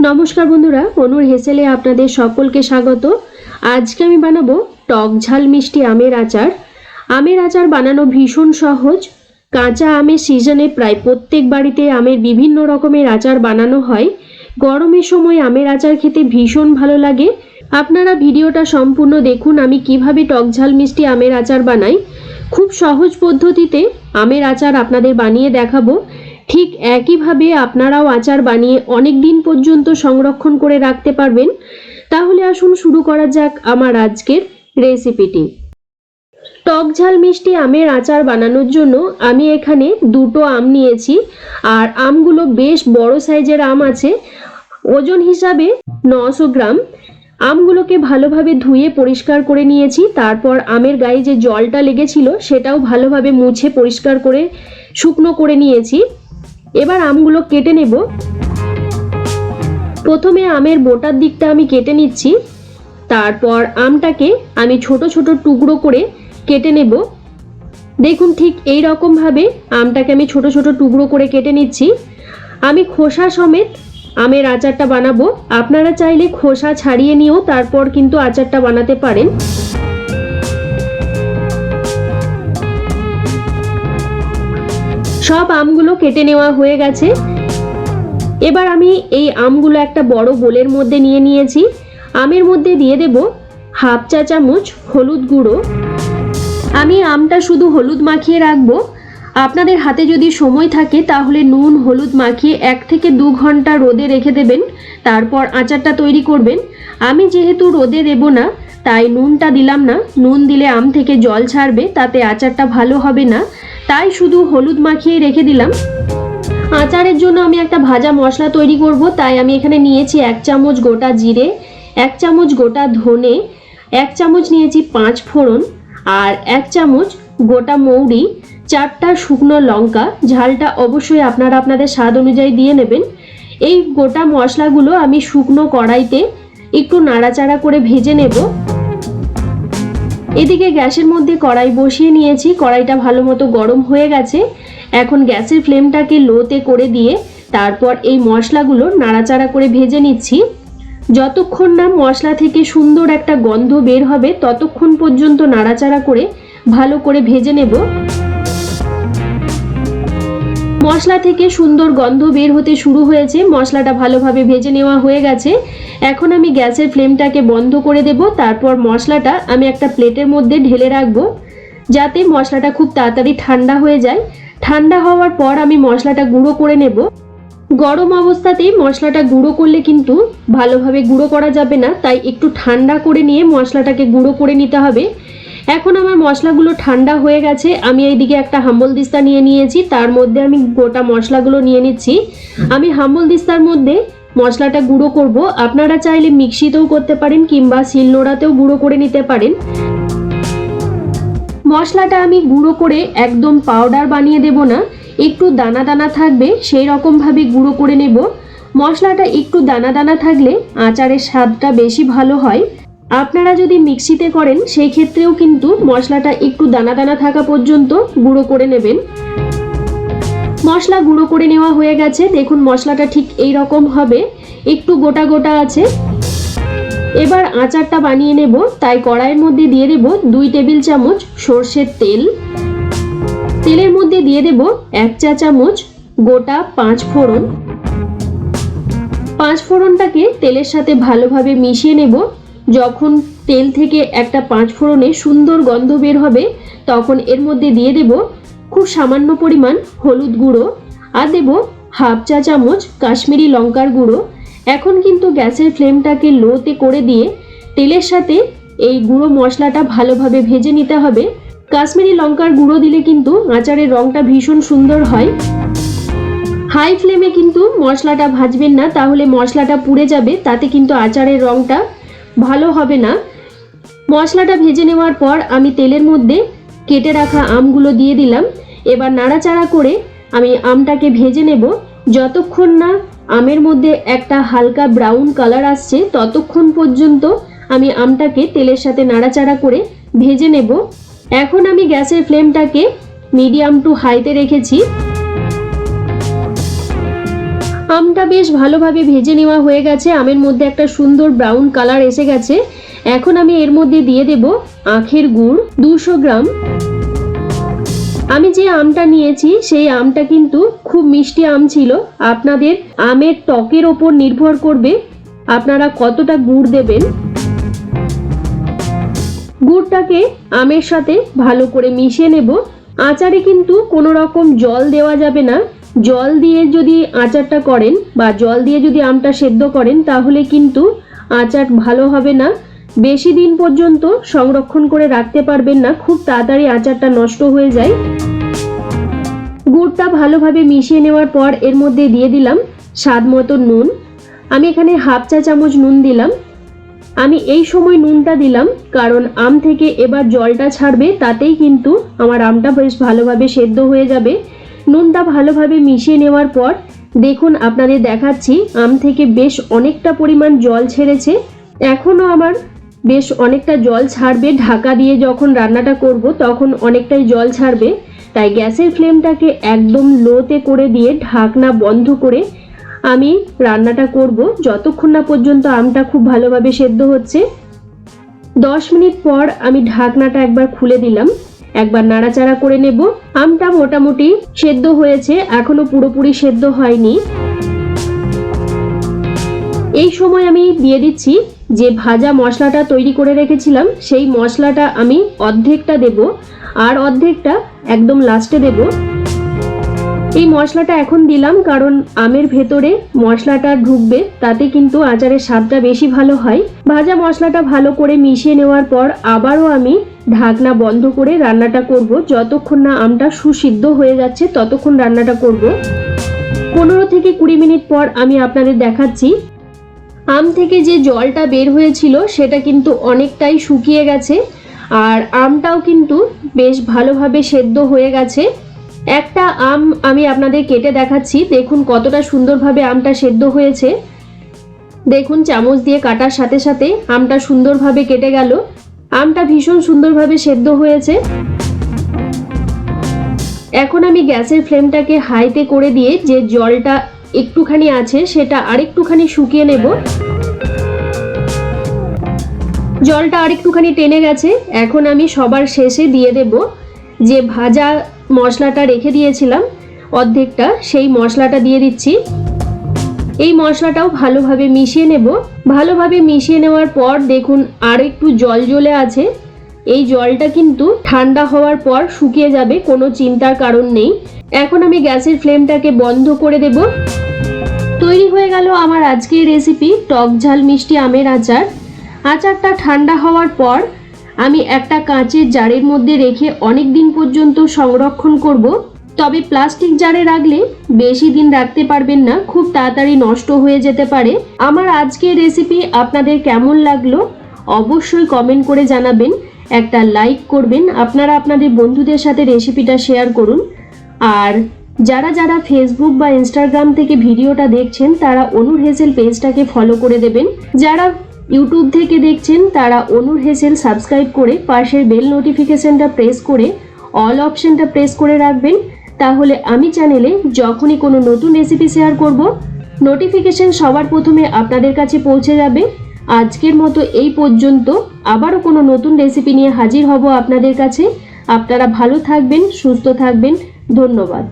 নমস্কার বন্ধুরা, অনুর হেসেলে আপনাদের সকলকে স্বাগত। আজকে আমি বানাবো টক ঝাল মিষ্টি আমের আচার। আমের আচার বানানো ভীষণ সহজ। কাঁচা আমের সিজনে প্রায় প্রত্যেক বাড়িতে আমের বিভিন্ন রকমের আচার বানানো হয়। গরমের সময় আমের আচার খেতে ভীষণ ভালো লাগে। আপনারা ভিডিওটা সম্পূর্ণ দেখুন, আমি কীভাবে টক ঝাল মিষ্টি আমের আচার বানাই। খুব সহজ পদ্ধতিতে আমের আচার আপনাদের বানিয়ে দেখাবো। ঠিক একইভাবে আপনারাও আচার বানিয়ে অনেক দিন পর্যন্ত সংরক্ষণ করে রাখতে পারবেন। তাহলে আসুন শুরু করা যাক আমার আজকের রেসিপিটি। টক ঝাল মিষ্টি আমের আচার বানানোর জন্য আমি এখানে দুটো আম নিয়েছি, আর আমগুলো বেশ বড় সাইজের আম আছে। ওজন হিসাবে নশো গ্রাম। আমগুলোকে ভালোভাবে ধুয়ে পরিষ্কার করে নিয়েছি, তারপর আমের গায়ে যে জলটা লেগেছিল সেটাও ভালোভাবে মুছে পরিষ্কার করে শুকনো করে নিয়েছি। এবার আমগুলো কেটে নেব। প্রথমে আমের বোটার দিকটা আমি কেটে নিচ্ছি। তারপর আমটাকে আমি ছোট ছোট টুকরো করে কেটে নেব। দেখুন ঠিক এই রকমভাবে আমটাকে আমি ছোট ছোট টুকরো করে কেটে নিচ্ছি। আমি খোসা সমেত আমের আচারটা বানাবো। আপনারা চাইলে খোসা ছাড়িয়ে নিয়েও তারপর কিন্তু আচারটা বানাতে পারেন। সব আমগুলো কেটে নেওয়া হয়ে গেছে। এবার আমি এই আমগুলো একটা বড় বোলের মধ্যে নিয়ে নিয়েছি। আমের মধ্যে দিয়ে দেব হাফ চা চামচ হলুদ গুঁড়ো। আমি আমটা শুধু হলুদ মাখিয়ে রাখব। আপনাদের হাতে যদি সময় থাকে তাহলে নুন, হলুদ মাখিয়ে এক থেকে দু ঘণ্টা রোদে রেখে দেবেন। তারপর আচারটা তৈরি করবেন। আমি যেহেতু রোদে দেব না তাই নুনটা দিলাম না। নুন দিলে আম থেকে জল ছাড়বে, তাতে আচারটা ভালো হবে না। তাই শুধু হলুদ মাখিয়ে রেখে দিলাম। আচারের জন্য আমি একটা ভাজা মশলা তৈরি করব, তাই আমি এখানে নিয়েছি এক চামচ গোটা জিরে, এক চামচ গোটা ধনে, এক চামচ নিয়েছি পাঁচ ফোড়ন, আর এক চামচ গোটা মৌরি, চারটা শুকনো লঙ্কা। ঝালটা অবশ্যই আপনারা আপনাদের স্বাদ অনুযায়ী দিয়ে নেবেন। এই গোটা মশলাগুলো আমি শুকনো কড়াইতে একটু নাড়াচাড়া করে ভেজে নেব। এদিকে গ্যাসের মধ্যে কড়াই বসিয়ে নিয়েছি। কড়াইটা ভালো মতো গরম হয়ে গেছে। এখন গ্যাসের ফ্লেমটাকে লোতে করে দিয়ে তারপর এই মশলাগুলো নাড়াচাড়া করে ভেজে নিচ্ছি। যতক্ষণ না মশলা থেকে সুন্দর একটা গন্ধ বের হবে, ততক্ষণ পর্যন্ত নাড়াচাড়া করে ভালো করে ভেজে নেব। মশলা থেকে সুন্দর গন্ধ বের হতে শুরু হয়েছে। মশলাটা ভালোভাবে ভেজে নেওয়া হয়ে গেছে। এখন আমি গ্যাসের ফ্লেমটাকে বন্ধ করে দেব। তারপর মশলাটা আমি একটা প্লেটের মধ্যে ঢেলে রাখব, যাতে মশলাটা খুব তাড়াতাড়ি ঠান্ডা হয়ে যায়। ঠান্ডা হওয়ার পর আমি মশলাটা গুঁড়ো করে নেব। গরম অবস্থাতেই মশলাটা গুঁড়ো করলে কিন্তু ভালোভাবে গুঁড়ো করা যাবে না, তাই একটু ঠান্ডা করে নিয়ে মশলাটাকে গুঁড়ো করে নিতে হবে। এখন আমার মশলাগুলো ঠান্ডা হয়ে গেছে। আমি এইদিকে একটা হাম্বল দিস্তা নিয়ে নিয়েছি। তার মধ্যে আমি গোটা মশলাগুলো নিয়ে নিচ্ছি। আমি হাম্বল দিস্তার মধ্যে মশলাটা গুঁড়ো করব। আপনারা চাইলে মিক্সিতেও করতে পারেন কিংবা শিলনোড়াতেও গুঁড়ো করে নিতে পারেন। মশলাটা আমি গুঁড়ো করে একদম পাউডার বানিয়ে দেব না। একটু দানা দানা থাকবে, সেই রকমভাবে গুঁড়ো করে নেব। মশলাটা একটু দানা দানা থাকলে আচারের স্বাদটা বেশি ভালো হয়। আপনারা যদি মিক্সিতে করেন সেই ক্ষেত্রেও কিন্তু মশলাটা একটু দানা দানা থাকা পর্যন্ত গুঁড়ো করে নেবেন। মশলা গুঁড়ো করে নেওয়া হয়ে গেছে। দেখুন, মশলাটা ঠিক এই রকম হবে। একটু গোটা গোটা আছে। এবার আচারটা বানিয়ে নেব। তাই কড়াইয়ের মধ্যে দিয়ে দেব দুই টেবিল চামচ সর্ষের তেল। তেলের মধ্যে দিয়ে দেব এক চা চামচ গোটা পাঁচ ফোড়ন। পাঁচ ফোড়নটাকে তেলের সাথে ভালোভাবে মিশিয়ে নেব। যখন তেল থেকে একটা পাঁচ ফোড়নে সুন্দর গন্ধ বের হবে, তখন এর মধ্যে দিয়ে দেব খুব সামান্য পরিমাণ হলুদ গুঁড়ো আর দেব হাফ চা চামচ কাশ্মীরি লঙ্কার গুঁড়ো। এখন কিন্তু গ্যাসের ফ্লেমটাকে লোতে করে দিয়ে তেলের সাথে এই গুঁড়ো মশলাটা ভালোভাবে ভেজে নিতে হবে। কাশ্মীরি লঙ্কার গুঁড়ো দিলে কিন্তু আচারের রঙটা ভীষণ সুন্দর হয়। হাই ফ্লেমে কিন্তু মশলাটা ভাজবেন না, তাহলে মশলাটা পুড়ে যাবে, তাতে কিন্তু আচারের রঙটা ভালো হবে না। মশলাটা ভেজে নেওয়ার পর আমি তেলের মধ্যে কেটে রাখা আমগুলো দিয়ে দিলাম। এবার নাড়াচাড়া করে আমি আমটাকে ভেজে নেব। যতক্ষণ না আমের মধ্যে একটা হালকা ব্রাউন কালার আসছে, ততক্ষণ পর্যন্ত আমি আমটাকে তেলের সাথে নাড়াচাড়া করে ভেজে নেব। এখন আমি গ্যাসের ফ্লেমটাকে মিডিয়াম টু হাইতে রেখেছি। আমটা বেশ ভালোভাবে ভেজে নেওয়া হয়ে গেছে। আমের মধ্যে একটা সুন্দর ব্রাউন কালার এসে গেছে। এখন আমি এর মধ্যে দিয়ে দেব আখের গুড় দুশো গ্রাম। আমি যে আমটা নিয়েছি, সেই আমটা কিন্তু খুব মিষ্টি আম ছিল। আপনাদের আমের টকের ওপর নির্ভর করবে আপনারা কতটা গুড় দেবেন। গুড়টাকে আমের সাথে ভালো করে মিশিয়ে নেব। আচারে কিন্তু কোনো রকম জল দেওয়া যাবে না। জল দিয়ে যদি আচারটা করেন বা জল দিয়ে যদি আমটা সেদ্ধ করেন, তাহলে কিন্তু আচার ভালো হবে না। বেশি দিন পর্যন্ত সংরক্ষণ করে রাখতে পারবেন না, খুব তাড়াতাড়ি আচারটা নষ্ট হয়ে যায়। গুড়টা ভালোভাবে মিশিয়ে নেওয়ার পর এর মধ্যে দিয়ে দিলাম স্বাদ মতো নুন। আমি এখানে হাফ চা চামচ নুন দিলাম। আমি এই সময় নুনটা দিলাম, কারণ আম থেকে এবার জলটা ছাড়বে, তাতেই কিন্তু আমার আমটা বেশ ভালোভাবে সেদ্ধ হয়ে যাবে। নুনটা ভালোভাবে মিশিয়ে নেওয়ার পর দেখুন আপনাদের দেখাচ্ছি, আম থেকে বেশ অনেকটা পরিমাণ জল ছেড়েছে। এখনও আমার বেশ অনেকটা জল ছাড়বে। ঢাকা দিয়ে যখন রান্নাটা করব তখন অনেকটাই জল ছাড়বে। তাই গ্যাসের ফ্লেমটাকে একদম লোতে করে দিয়ে ঢাকনা বন্ধ করে আমি রান্নাটা করব। যতক্ষণ না পর্যন্ত আমটা খুব ভালোভাবে সেদ্ধ হচ্ছে। দশ মিনিট পর আমি ঢাকনাটা একবার খুলে দিলাম। একবার নাড়াচাড়া করে নেব। আমটা মোটামুটি সেদ্ধ হয়েছে, এখনও পুরোপুরি সেদ্ধ হয়নি। এই সময় আমি দিয়ে দিচ্ছি যে ভাজা মশলাটা তৈরি করে রেখেছিলাম, সেই মশলাটা আমি অর্ধেকটা দেব আর অর্ধেকটা একদম লাস্টে দেব। এই মশলাটা এখন দিলাম কারণ আমের ভেতরে মশলাটা ঢুকবে, তাতে কিন্তু আচারের স্বাদটা বেশি ভালো হয়। ভাজা মশলাটা ভালো করে মিশিয়ে নেওয়ার পর আবারও আমি ঢাকনা বন্ধ করে রান্নাটা করব। যতক্ষণ না আমটা সুসিদ্ধ হয়ে যাচ্ছে, ততক্ষণ রান্নাটা করব। পনেরো থেকে কুড়ি মিনিট পর আমি আপনাদের দেখাচ্ছি। আম থেকে যে জলটা বের হয়েছিল, সেটা কিন্তু অনেকটাই শুকিয়ে গেছে। আর আমটাও কিন্তু বেশ ভালোভাবে সেদ্ধ হয়ে গেছে। একটা আম আমি আপনাদের কেটে দেখাচ্ছি। দেখুন কতটা সুন্দরভাবে আমটা সেদ্ধ হয়েছে। দেখুন চামচ দিয়ে কাটার সাথে সাথে আমটা সুন্দরভাবে কেটে গেল। আমটা ভীষণ সুন্দরভাবে সেদ্ধ হয়েছে। এখন আমি গ্যাসের ফ্লেমটাকে হাইতে করে দিয়ে যে জলটা একটুখানি আছে সেটা আরেকটুখানি শুকিয়ে নেব। জলটা আরেকটুখানি টেনে গেছে। এখন আমি সবার শেষে দিয়ে দেব যে ভাজা মশলাটা রেখে দিয়েছিলাম, অর্ধেকটা, সেই মশলাটা দিয়ে দিচ্ছি। এই মশলাটাও ভালোভাবে মিশিয়ে নেব। ভালোভাবে মিশিয়ে নেওয়ার পর দেখুন আর একটু জল জ্বলে আছে। এই জলটা কিন্তু ঠান্ডা হওয়ার পর শুকিয়ে যাবে, কোনো চিন্তার কারণ নেই। এখন আমি গ্যাসের ফ্লেমটাকে বন্ধ করে দেব। তৈরি হয়ে গেল আমার আজকের রেসিপি, টক ঝাল মিষ্টি আমের আচার। আচারটা ঠান্ডা হওয়ার পর আমি একটা কাঁচের জারের মধ্যে রেখে অনেক দিন পর্যন্ত সংরক্ষণ করব। তবে প্লাস্টিক জারে রাখলে বেশি দিন রাখতে পারবেন না, খুব তাড়াতাড়ি নষ্ট হয়ে যেতে পারে। আমার আজকের রেসিপি আপনাদের কেমন লাগল অবশ্যই কমেন্ট করে জানাবেন, একটা লাইক করবেন, আপনারা আপনাদের বন্ধুদের সাথে রেসিপিটা শেয়ার করুন। আর যারা যারা ফেসবুক বা ইনস্টাগ্রাম থেকে ভিডিওটা দেখছেন, তারা অনুর হেসেল পেজটাকে ফলো করে দেবেন। যারা ইউটিউব থেকে দেখছেন, তারা অনুর হেসেল সাবস্ক্রাইব করে পাশের বেল নোটিফিকেশনটা প্রেস করে অল অপশনটা প্রেস করে রাখবেন। তাহলে আমি চ্যানেলে যখনই কোনো নতুন রেসিপি শেয়ার করব নোটিফিকেশন সবার প্রথমে আপনাদের কাছে পৌঁছে যাবে। আজকের মতো এই পর্যন্ত আবারও কোনো নতুন রেসিপি নিয়ে হাজির হব আপনাদের কাছে। আপনারা ভালো থাকবেন, সুস্থ থাকবেন। ধন্যবাদ।